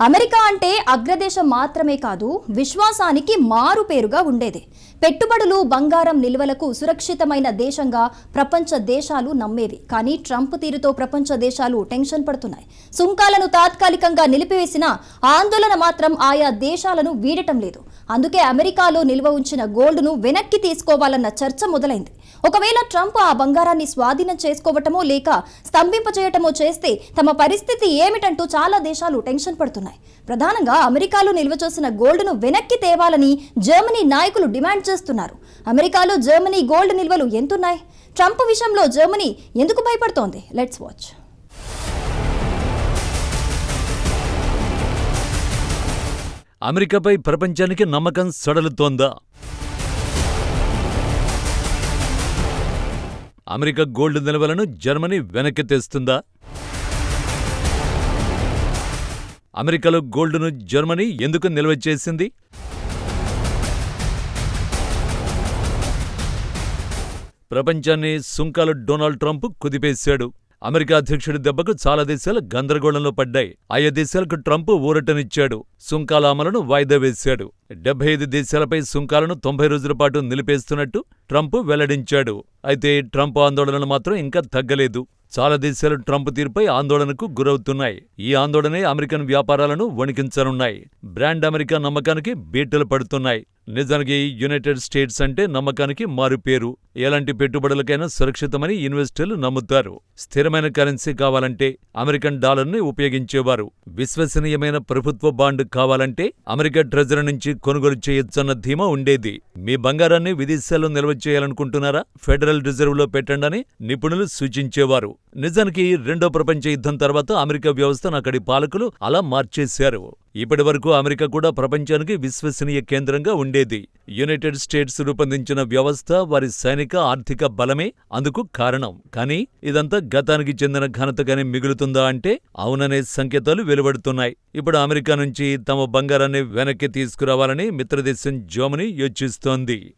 America అంటే అగ్రదేశం మాత్రమే కాదు విశ్వాసానికి మారు పేరుగా ఉండేది. పెట్టుబడులు బంగారం నిల్వలకు సురక్షితమైన దేశంగా ప్రపంచ దేశాలు నమ్మేవి. కానీ ట్రంప్ తీరుతో ప్రపంచ దేశాలు టెన్షన్ పడుతున్నాయి. సుంకాలను తాత్కాలికంగా నిలిపివేసిన ఆందోళన మాత్రం ఆయా దేశాలను వీడటం లేదు. అందుకే అమెరికాలో నిల్వ ఉంచిన గోల్డ్ను వెనక్కి తీసుకోవాలన్న చర్చ మొదలైంది. ఒకవేళ ట్రంప్ ఆ బంగారాన్ని స్వాధీనం చేసుకోవటమో లేక స్తంభింపచేయటమో చేస్తే తమ పరిస్థితి ఏమిటంటూ చాలా దేశాలు టెన్షన్ పడుతున్నాయి. ప్రధానంగా అమెరికాలో నిల్వ చేసిన గోల్డ్ను వెనక్కి తేవాలని జర్మనీ నాయకులు డిమాండ్ చేస్తున్నారు. అమెరికాలో జర్మనీ గోల్డ్ నిల్వలు ఎంతున్నాయి? ట్రంప్ విషయంలో జర్మనీ ఎందుకు భయపడుతోంది? Let's watch. అమెరికాపై ప్రపంచానికి నమ్మకం సడలుతోందా? అమెరికా గోల్డ్ నిల్వలను జర్మనీ వెనక్కి తెస్తుందా? అమెరికాలో గోల్డ్ను జర్మనీ ఎందుకు నిల్వ చేసింది? ప్రపంచాన్ని సుంకాలు డొనాల్డ్ ట్రంప్ కుదిపేశాడు. అమెరికా అధ్యక్షుడి దెబ్బకు చాలా దేశాలు గందరగోళంలో పడ్డాయి. ఆయా దేశాలకు ట్రంప్ ఊరటనిచ్చాడు. సుంకాల అమలును వాయిదా వేశాడు. డెబ్బై ఐదు దేశాలపై సుంకాలను తొంభై రోజుల పాటు నిలిపేస్తున్నట్టు ట్రంప్ వెల్లడించాడు. అయితే ట్రంప్ ఆందోళనలు మాత్రం ఇంకా తగ్గలేదు. చాలా దేశాలు ట్రంప్ తీరుపై ఆందోళనకు గురవుతున్నాయి. ఈ ఆందోళనే అమెరికన్ వ్యాపారాలను వణికించనున్నాయి. బ్రాండ్ అమెరికా నమ్మకానికి బీటలు పడుతున్నాయి. నిజానికి యునైటెడ్ స్టేట్స్ అంటే నమ్మకానికి మారుపేరు ఎలాంటి పెట్టుబడులకైనా సురక్షితమని ఇన్వెస్టర్లు నమ్ముతారు. స్థిరమైన కరెన్సీ కావాలంటే అమెరికన్ డాలర్ని ఉపయోగించేవారు. విశ్వసనీయమైన ప్రభుత్వ బాండ్ కావాలంటే అమెరికా ట్రెజరీ నుంచి కొనుగోలు చేయొచ్చన్న ధీమా ఉండేది. మీ బంగారాన్ని విదేశాల్లో నిల్వ చేయాలనుకుంటున్నారా? ఫెడరల్ రిజర్వ్లో పెట్టండని నిపుణులు సూచించేవారు. నిజానికి రెండో ప్రపంచ యుద్ధం తర్వాత అమెరికా వ్యవస్థను అక్కడి పాలకులు అలా మార్చేశారు. ఇప్పటి వరకు అమెరికా కూడా ప్రపంచానికి విశ్వసనీయ కేంద్రంగా ఉండేది. యునైటెడ్ స్టేట్స్ రూపొందించిన వ్యవస్థ వారి సైనిక ఆర్థిక బలమే అందుకు కారణం. కానీ ఇదంతా గతానికి చెందిన ఘనతగానే మిగులుతుందా అంటే అవుననే సంకేతాలు వెలువడుతున్నాయి. ఇప్పుడు అమెరికా నుంచి తమ బంగారాన్ని వెనక్కి తీసుకురావాలని మిత్రదేశం జర్మనీ యోచిస్తోంది.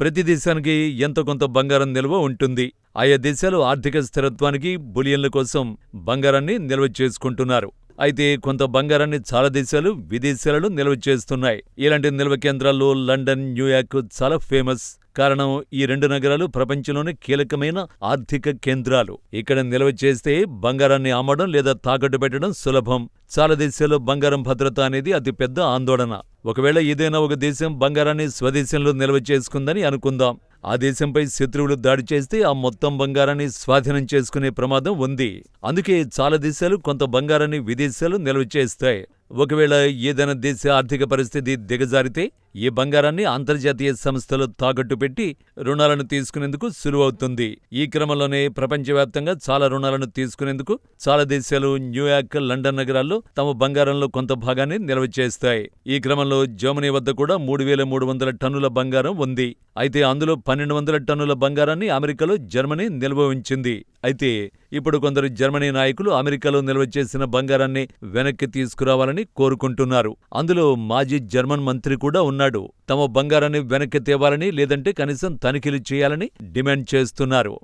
ప్రతి దేశానికి ఎంత కొంత బంగారం నిల్వ ఉంటుంది. ఆయా దేశాలు ఆర్థిక స్థిరత్వానికి బులియన్ల కోసం బంగారాన్ని నిల్వ చేసుకుంటున్నారు. అయితే కొంత బంగారాన్ని చాలా దేశాలు విదేశాలలో నిల్వ చేస్తున్నాయి. ఇలాంటి నిల్వ కేంద్రాల్లో లండన్ న్యూయార్క్ చాలా ఫేమస్. కారణం ఈ రెండు నగరాలు ప్రపంచంలోని కీలకమైన ఆర్థిక కేంద్రాలు. ఇక్కడ నిల్వ చేస్తే బంగారాన్ని అమ్మడం లేదా తాకట్టు పెట్టడం సులభం. చాలా దేశాల్లో బంగారం భద్రత అనేది అతి పెద్ద ఆందోళన. ఒకవేళ ఏదైనా ఒక దేశం బంగారాన్ని స్వదేశంలో నిల్వ చేసుకుందని అనుకుందాం. ఆ దేశంపై శత్రువులు దాడి చేస్తే ఆ మొత్తం బంగారాన్ని స్వాధీనం చేసుకునే ప్రమాదం ఉంది. అందుకే చాలా దేశాలు కొంత బంగారాన్ని విదేశాలు నిల్వ చేస్తాయి. ఒకవేళ ఏదైనా దేశ ఆర్థిక పరిస్థితి దిగజారితే ఈ బంగారాన్ని అంతర్జాతీయ సంస్థలు తాకట్టు పెట్టి రుణాలను తీసుకునేందుకు సులువవుతుంది. ఈ క్రమంలోనే ప్రపంచవ్యాప్తంగా చాలా రుణాలను తీసుకునేందుకు చాలా దేశాలు న్యూయార్క్ లండన్ నగరాల్లో తమ బంగారంలో కొంత భాగాన్ని నిల్వ చేస్తాయి. ఈ క్రమంలో జర్మనీ వద్ద కూడా మూడు వేల మూడు వందల టన్నుల బంగారం ఉంది. అయితే అందులో పన్నెండు వందల టన్నుల బంగారాన్ని అమెరికాలో జర్మనీ నిల్వ ఉంచింది. అయితే ఇప్పుడు కొందరు జర్మనీ నాయకులు అమెరికాలో నిల్వ చేసిన బంగారాన్ని వెనక్కి తీసుకురావాలని కోరుకుంటున్నారు. అందులో మాజీ జర్మన్ మంత్రి కూడా ఉన్నాడు. తమ బంగారాన్ని వెనక్కి తేవాలని లేదంటే కనీసం తనిఖీలు చేయాలని డిమాండ్ చేస్తున్నారు.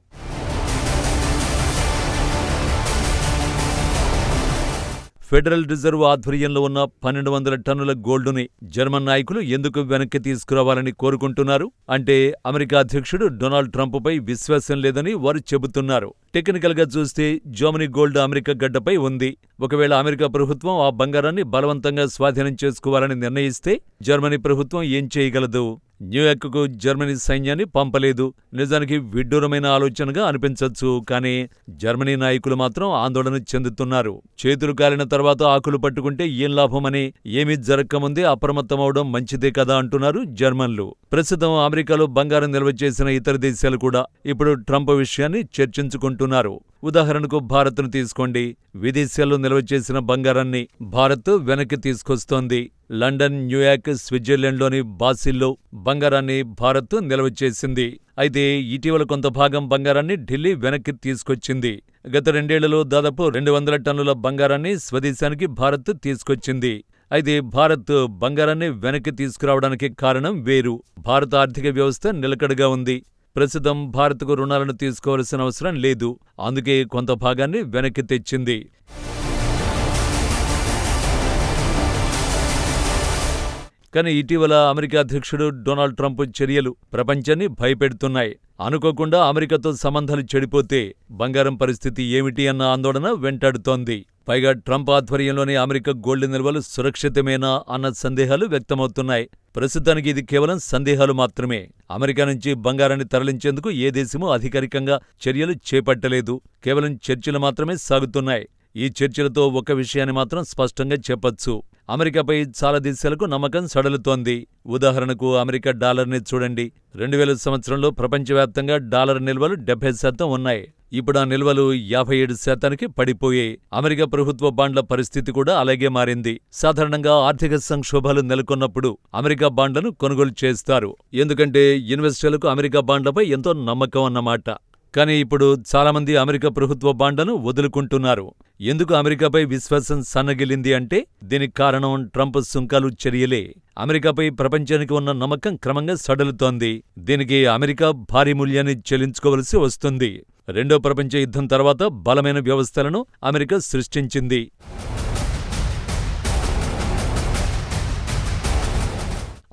ఫెడరల్ రిజర్వ్ ఆధ్వర్యంలో ఉన్న పన్నెండు వందల టన్నుల గోల్డుని జర్మన్ నాయకులు ఎందుకు వెనక్కి తీసుకురావాలని కోరుకుంటున్నారు? అంటే అమెరికా అధ్యక్షుడు డొనాల్డ్ ట్రంప్పై విశ్వాసం లేదని వారు చెబుతున్నారు. టెక్నికల్గా చూస్తే జర్మనీ గోల్డ్ అమెరికా గడ్డపై ఉంది. ఒకవేళ అమెరికా ప్రభుత్వం ఆ బంగారాన్ని బలవంతంగా స్వాధీనం చేసుకోవాలని నిర్ణయిస్తే జర్మనీ ప్రభుత్వం ఏం చేయగలదు? న్యూయార్క్కు జర్మనీ సైన్యాన్ని పంపలేదు. నిజానికి విడ్డూరమైన ఆలోచనగా అనిపించవచ్చు కానీ జర్మనీ నాయకులు మాత్రం ఆందోళన చెందుతున్నారు. చేతులు కాలిన తర్వాత ఆకులు పట్టుకుంటే ఏం లాభమని ఏమీ జరగకముందే అప్రమత్తమవడం మంచిదే కదా అంటున్నారు జర్మన్లు. ప్రస్తుతం అమెరికాలో బంగారం నిల్వ చేసిన ఇతర దేశాలు కూడా ఇప్పుడు ట్రంప్ విషయాన్ని చర్చించుకుంటున్నారు. ఉదాహరణకు భారత్ను తీసుకోండి. విదేశాల్లో నిల్వ చేసిన బంగారాన్ని భారత్ వెనక్కి తీసుకొస్తోంది. లండన్ న్యూయార్క్ స్విట్జర్లాండ్లోని బాసిల్లో బంగారాన్ని భారత్ నిల్వ చేసింది అయితే ఇటీవల కొంత భాగం బంగారాన్ని ఢిల్లీ వెనక్కి తీసుకొచ్చింది. గత రెండేళ్ళలో దాదాపు రెండు వందల టన్నుల బంగారాన్ని స్వదేశానికి భారత్ తీసుకొచ్చింది. అయితే భారత్ బంగారాన్ని వెనక్కి తీసుకురావడానికి కారణం వేరు. భారత ఆర్థిక వ్యవస్థ నిలకడగా ఉంది. ప్రస్తుతం భారత్కు రుణాలను తీసుకోవాల్సిన అవసరం లేదు. అందుకే కొంత భాగాన్ని వెనక్కి తెచ్చింది. కానీ ఇటీవల అమెరికా అధ్యక్షుడు డొనాల్డ్ ట్రంప్ చర్యలు ప్రపంచాన్ని భయపెడుతున్నాయి. అనుకోకుండా అమెరికాతో సంబంధాలు చెడిపోతే బంగారం పరిస్థితి ఏమిటి అన్న ఆందోళన వెంటాడుతోంది. పైగా ట్రంప్ ఆధ్వర్యంలోని అమెరికా గోల్డ్ నిల్వలు సురక్షితమేనా అన్న సందేహాలు వ్యక్తమవుతున్నాయి. ప్రస్తుతానికి ఇది కేవలం సందేహాలు మాత్రమే. అమెరికా నుంచి బంగారాన్ని తరలించేందుకు ఏ దేశమూ అధికారికంగా చర్యలు చేపట్టలేదు. కేవలం చర్చలు మాత్రమే సాగుతున్నాయి. ఈ చర్చలతో ఒక విషయాన్ని మాత్రం స్పష్టంగా చెప్పొచ్చు. అమెరికాపై చాలా దేశాలకు నమ్మకం సడలుతోంది. ఉదాహరణకు అమెరికా డాలర్ని చూడండి. రెండు వేల సంవత్సరంలో ప్రపంచవ్యాప్తంగా డాలర్ నిల్వలు డెబ్బై శాతం ఉన్నాయి. ఇప్పుడు ఆ నిల్వలు యాభై ఏడు శాతానికి పడిపోయాయి. అమెరికా ప్రభుత్వ బాండ్ల పరిస్థితి కూడా అలాగే మారింది. సాధారణంగా ఆర్థిక సంక్షోభాలు నెలకొన్నప్పుడు అమెరికా బాండ్లను కొనుగోలు చేస్తారు. ఎందుకంటే ఇన్వెస్టర్లకు అమెరికా బాండ్లపై ఎంతో నమ్మకం అన్నమాట. కానీ ఇప్పుడు చాలామంది అమెరికా ప్రభుత్వ బాండ్లను వదులుకుంటున్నారు. ఎందుకు అమెరికాపై విశ్వాసం సన్నగిలింది అంటే దీనికి కారణం ట్రంప్ సుంకాలు చర్యలే. అమెరికాపై ప్రపంచానికి ఉన్న నమ్మకం క్రమంగా సడలుతోంది. దీనికి అమెరికా భారీ మూల్యాన్ని చెల్లించుకోవలసి వస్తుంది. రెండో ప్రపంచ యుద్ధం తర్వాత బలమైన వ్యవస్థలను అమెరికా సృష్టించింది.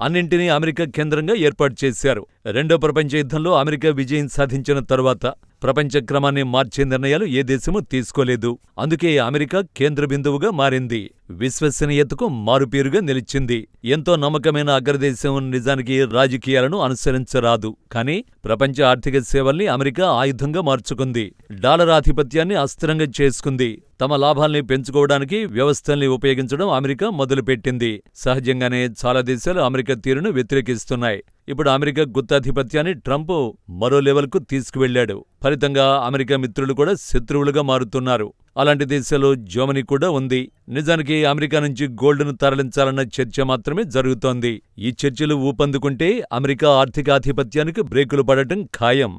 అన్నింటినీ అమెరికా కేంద్రంగా ఏర్పాటు చేశారు. రెండో ప్రపంచ యుద్ధంలో అమెరికా విజయం సాధించిన తరువాత ప్రపంచ క్రమాన్ని మార్చే నిర్ణయాలు ఏ దేశమూ తీసుకోలేదు. అందుకే అమెరికా కేంద్ర బిందువుగా మారింది. విశ్వసనీయతకు మారుపేరుగా నిలిచింది. ఎంతో నమ్మకమైన అగ్రదేశం నిజానికి రాజకీయాలను అనుసరించరాదు. కానీ ప్రపంచ ఆర్థిక సేవల్ని అమెరికా ఆయుధంగా మార్చుకుంది. డాలర్ ఆధిపత్యాన్ని అస్థిరంగా చేసుకుంది. తమ లాభాల్ని పెంచుకోవడానికి వ్యవస్థల్ని ఉపయోగించడం అమెరికా మొదలుపెట్టింది. సహజంగానే చాలా దేశాలు అమెరికా తీరును వ్యతిరేకిస్తున్నాయి. ఇప్పుడు అమెరికా గుత్తాధిపత్యాన్ని ట్రంప్ మరో లెవెల్కు తీసుకువెళ్ళాడు ఫలితంగా అమెరికా మిత్రులు కూడా శత్రువులుగా మారుతున్నారు. అలాంటి దేశాలు జర్మనీ కూడా ఉంది. నిజానికి అమెరికా నుంచి గోల్డ్ను తరలించాలన్న చర్చ మాత్రమే జరుగుతోంది. ఈ చర్చలు ఊపందుకుంటే అమెరికా ఆర్థిక ఆధిపత్యానికి బ్రేకులు పడటం ఖాయం.